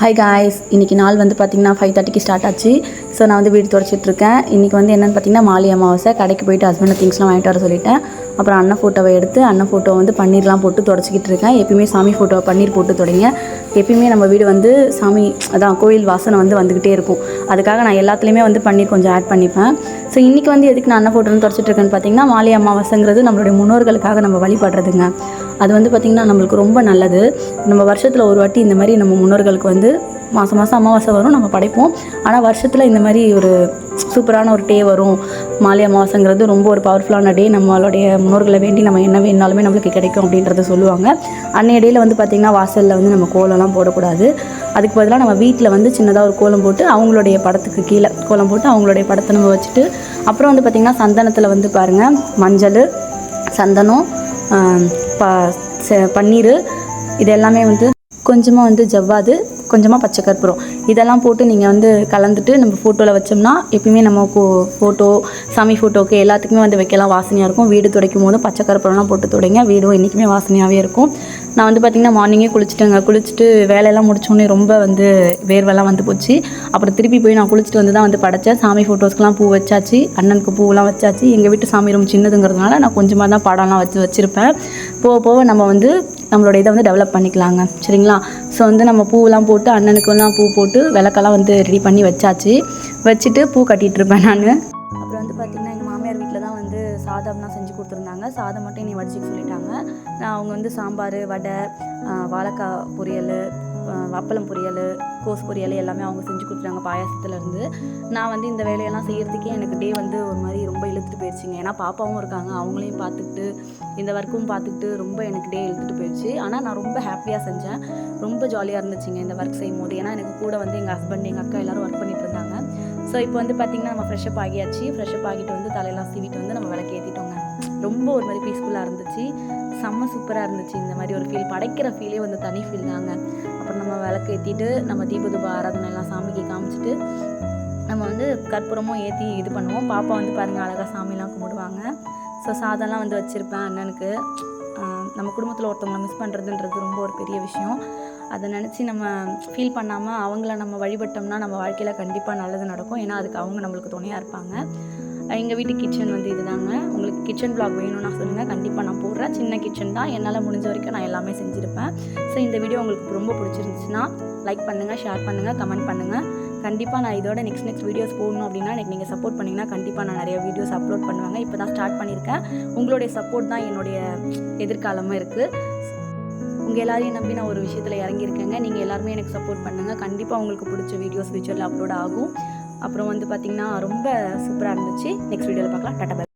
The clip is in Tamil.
ஹாய் காய்ஸ் இன்றைக்கி நாள் வந்து பார்த்திங்கன்னா ஃபைவ் தேர்ட்டிக்கு ஸ்டார்ட் ஆச்சு. ஸோ நான் வந்து வீடு துடைச்சிட்ருக்கேன். இன்றைக்கி வந்து என்னென்னு பார்த்தீங்கன்னா மாலி அமாவாசை கடைக்கு போயிட்டு ஹஸ்பண்ட் திங்ஸ்லாம் வாங்கிட்டு வர சொல்லிட்டேன். அப்புறம் அண்ணன் ஃபோட்டோவை எடுத்து அண்ணன் ஃபோட்டோ வந்து பன்னீர்லாம் போட்டு தொடச்சிக்கிட்டு இருக்கேன். எப்பயுமே சாமி ஃபோட்டோவை பன்னீர் போட்டு தொடங்க. எப்பயுமே நம்ம வீடு வந்து சாமி அதான் கோயில் வாசனை வந்து வந்துக்கிட்டே இருக்கும். அதுக்காக நான் எல்லாத்துலேயுமே வந்து பன்னீர் கொஞ்சம் ஆட் பண்ணிப்பேன். ஸோ இன்றைக்கி வந்து எதுக்கு நான் அண்ணன் ஃபோட்டோன்னு தொடச்சிட்ருக்கேன்னு பார்த்திங்கன்னா மாலி அமாவாசைங்கிறது நம்மளுடைய முன்னோர்களுக்காக நம்ம வழிபடுறதுங்க. அது வந்து பார்த்திங்கன்னா நம்மளுக்கு ரொம்ப நல்லது. நம்ம வருஷத்தில் ஒரு வாட்டி இந்த மாதிரி நம்ம முன்னோர்களுக்கு வந்து மாதம் மாதம் அமாவாசை வரும் நம்ம படைப்போம். ஆனால் வருஷத்தில் இந்த மாதிரி ஒரு சூப்பரான ஒரு டே வரும். மாலை அமாவாசைங்கிறது ரொம்ப ஒரு பவர்ஃபுல்லான டே நம்மளுடைய முன்னோர்களை வேண்டி நம்ம என்ன வேணாலுமே நம்மளுக்கு கிடைக்கும் அப்படின்றத சொல்லுவாங்க. அன்னைய டேயில் வந்து பார்த்திங்கன்னா வாசலில் வந்து நம்ம கோலம்லாம் போடக்கூடாது. அதுக்கு பதிலாக நம்ம வீட்டில் வந்து சின்னதாக ஒரு கோலம் போட்டு அவங்களுடைய படத்துக்கு கீழே கோலம் போட்டு அவங்களுடைய படத்தை நம்ம வச்சுட்டு அப்புறம் வந்து பார்த்திங்கன்னா சந்தனத்தில் வந்து பாருங்கள் மஞ்சள் சந்தனம் ப பன்னீர் இது எல்லாமே வந்து கொஞ்சமாக வந்து ஜவ்வாது கொஞ்சமாக பச்சை கற்பூரம். இதெல்லாம் போட்டு நீங்கள் வந்து கலந்துட்டு நம்ம ஃபோட்டோவில் வச்சோம்னா எப்பயுமே நம்ம கோ ஃபோட்டோ சாமி ஃபோட்டோக்கு எல்லாத்துக்குமே வந்து வைக்கலாம் வாசனையாக இருக்கும். வீடு துடைக்கும் போது பச்சை கற்பூரம்லாம் போட்டு துடைங்க. வீடும் என்றைக்குமே வாசனையாகவே இருக்கும். நான் வந்து பார்த்திங்கன்னா மார்னிங்கே குளிச்சுட்டேங்க. குளிச்சுட்டு வேலையெல்லாம் முடிச்சோடனே ரொம்ப வந்து வேர்வெல்லாம் வந்து போச்சு. அப்புறம் திருப்பி போய் நான் குளிச்சுட்டு வந்து தான் வந்து படைச்சேன். சாமி ஃபோட்டோஸ்க்கெலாம் பூ வச்சாச்சு. அண்ணனுக்கு பூவெல்லாம் வச்சாச்சு. எங்கள் வீட்டு சாமி ரொம்ப சின்னதுங்கிறதுனால நான் கொஞ்சமாக தான் படம்லாம் வச்சு வச்சுருப்பேன். போக போக நம்ம வந்து நம்மளோட இதை வந்து டெவலப் பண்ணிக்கலாங்க. சரிங்களா? ஸோ வந்து நம்ம பூவெல்லாம் போட்டு அண்ணனுக்குலாம் பூ போட்டு விளக்கெல்லாம் வந்து ரெடி பண்ணி வச்சாச்சு. வச்சுட்டு பூ கட்டிகிட்டு இருப்பேன் நான். அப்புறம் வந்து பார்த்திங்கன்னா எங்கள் மாமியார் வீட்டில் தான் வந்து சாதம்லாம் செஞ்சு கொடுத்துருந்தாங்க. சாதம் மட்டும் என்னை வடிச்சுக்க சொல்லிட்டாங்க. நான் அவங்க வந்து சாம்பார் வடை வாழைக்காய் பொரியல் அப்பளம் பொரியல் கோஸ் பொரியல் எல்லாமே அவங்க செஞ்சு கொடுத்துட்டாங்க பாயாசத்துலேருந்து. நான் வந்து இந்த வேலையெல்லாம் செய்கிறதுக்கே எனக்கு டே வந்து ஒரு மாதிரி ரொம்ப இழுத்துட்டு போயிடுச்சுங்க. ஏன்னா பாப்பாவும் இருக்காங்க அவங்களையும் பார்த்துக்கிட்டு இந்த ஒர்க்கும் பார்த்துக்கிட்டு ரொம்ப எனக்கு டே இழுத்துட்டு போயிடுச்சு. ஆனால் நான் ரொம்ப ஹாப்பியாக செஞ்சேன். ரொம்ப ஜாலியாக இருந்துச்சுங்க இந்த ஒர்க் செய்யும் போது ஏன்னா எனக்கு கூட வந்து எங்கள் ஹஸ்பண்ட் எங்கள் அக்கா எல்லோரும் ஒர்க் பண்ணிட்டு இருந்தாங்க. ஸோ இப்போ வந்து பார்த்திங்கன்னா நம்ம ஃப்ரெஷ்அப் ஆகியாச்சு. ஃப்ரெஷ்அப் ஆகிட்டு வந்து தலையெல்லாம் சீவிட்டு வந்து நம்ம விளக்கு ஏற்றிட்டோங்க ரொம்ப ஒரு மாதிரி பீஸ்ஃபுல்லாக இருந்துச்சு. செம்ம சூப்பராக இருந்துச்சு. இந்த மாதிரி ஒரு ஃபீல் படைக்கிற ஃபீலே வந்து தனி ஃபீல் தாங்க. அப்புறம் நம்ம விளக்கு ஏற்றிட்டு நம்ம தீபதுப ஆராதனை எல்லாம் சாமிக்கு காமிச்சிட்டு நம்ம வந்து கற்பூரமும் ஏற்றி இது பண்ணுவோம். பாப்பா வந்து பாருங்கள் அழகாக சாமிலாம் கும்பிடுவாங்க. ஸோ சாதம்லாம் வந்து வச்சுருப்பேன் அண்ணனுக்கு. நம்ம குடும்பத்தில் ஒருத்தவங்களை மிஸ் பண்ணுறதுன்றது ரொம்ப ஒரு பெரிய விஷயம். அதை நினச்சி நம்ம ஃபீல் பண்ணாமல் அவங்கள நம்ம வழிபட்டோம்னா நம்ம வாழ்க்கையில் கண்டிப்பாக நல்லது நடக்கும். ஏன்னா அதுக்கு அவங்க நம்மளுக்கு துணையாக இருப்பாங்க. எங்கள் வீட்டு கிச்சன் வந்து இதுதாங்க. உங்களுக்கு கிச்சன் பிளாக் வேணும்னா சொல்லுங்கள் கண்டிப்பாக நான் போடுறேன். சின்ன கிச்சன் தான். என்னால் முடிஞ்ச வரைக்கும் நான் எல்லாமே செஞ்சுருப்பேன். ஸோ இந்த வீடியோ உங்களுக்கு ரொம்ப பிடிச்சிருந்துச்சுன்னா லைக் பண்ணுங்கள் ஷேர் பண்ணுங்கள் கமெண்ட் பண்ணுங்கள் கண்டிப்பாக நான் இதோட நெக்ஸ்ட் நெக்ஸ்ட் வீடியோஸ் போடணும் அப்படின்னா எனக்கு நீங்கள் சப்போர்ட் பண்ணிங்கன்னா கண்டிப்பாக நான் நிறைய வீடியோஸ் அப்லோட் பண்ணுவாங்க. இப்போ தான் ஸ்டார்ட் பண்ணியிருக்கேன் உங்களுடைய சப்போர்ட் தான் என்னுடைய எதிர்காலமாக இருக்குது உங்கள் எல்லாரையும் நம்பி நான் ஒரு விஷயத்தில் இறங்கியிருக்கேங்க. நீங்கள் எல்லாருமே எனக்கு சப்போர்ட் பண்ணுங்கள் கண்டிப்பாக உங்களுக்கு பிடிச்ச வீடியோஸ் ஃபியூச்சரில் அப்லோட் ஆகும். அப்புறம் வந்து பார்த்திங்கன்னா ரொம்ப சூப்பராக இருந்துச்சு நெக்ஸ்ட் வீடியோவில் பார்க்கலாம் டாட்டா.